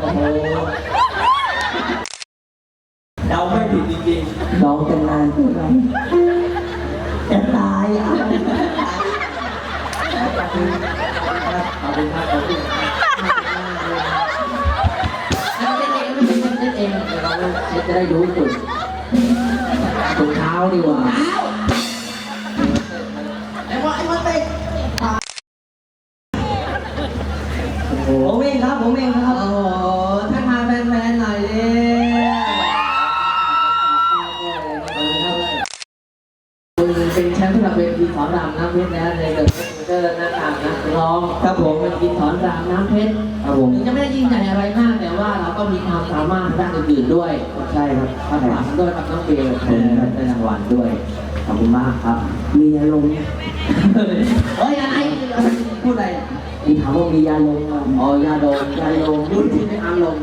โอ้โหเดาไม่ผิดจริงๆเราจะนานเท่าไหร่จะตายอะเอาเป็นภาพเราที่จะได้รู้สึกถุงเท้าดีกว่า เป็นแชมป์สำหรับเวทีขอนรามน้ำเพชรนะในเดอะเวนเจอร์นะครับนะกร้องครับผมเวทีสอนรามน้ำเพชรครับผมถึงจะไม่ได้ยิ่งใหญ่อะไรมากแต่ว่าเราก็มีความสามารถด้านอื่นๆด้วยใช่ครับครัหวังด้วยครับน้องเบลได้รางวัลด้วยขอบคุณมากครับ มียาลงรมณ์เฮ้ยอะไรพูดอะไรมีถามว่ามียาลงอ๋อยาดมยาลงรุ่นที่ไม่อารมณ์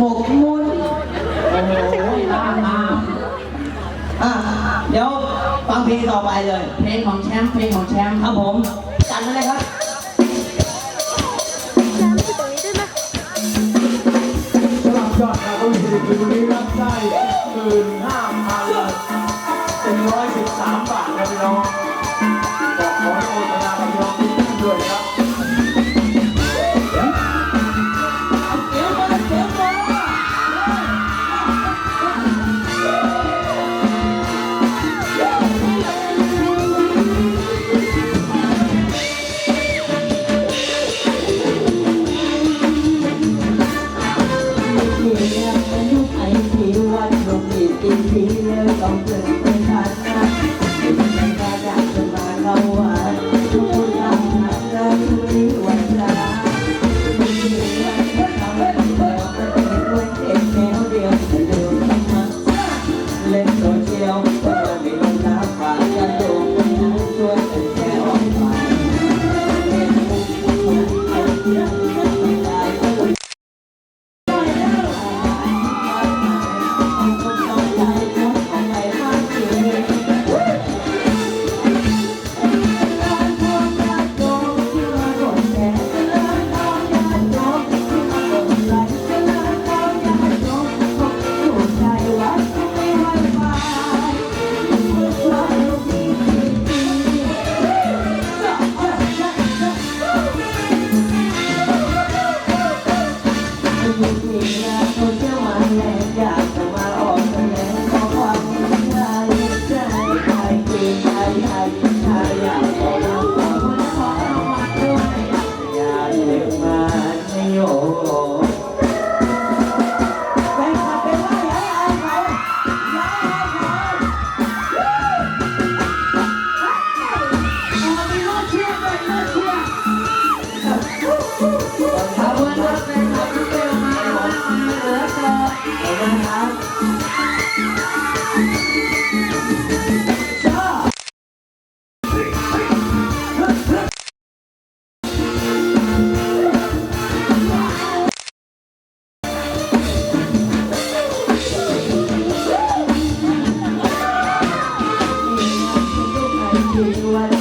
หกมุ่นโอ้โหบ้ามาอะเดี๋ยว ฟังเพลงต่อไปเลย เพลงของแชมป์เพลงของแชมป์ครับผม จัดมาเลยครับยอดเราก็มีสิบคืนนี้รับได้ เล่นโซเชียล you.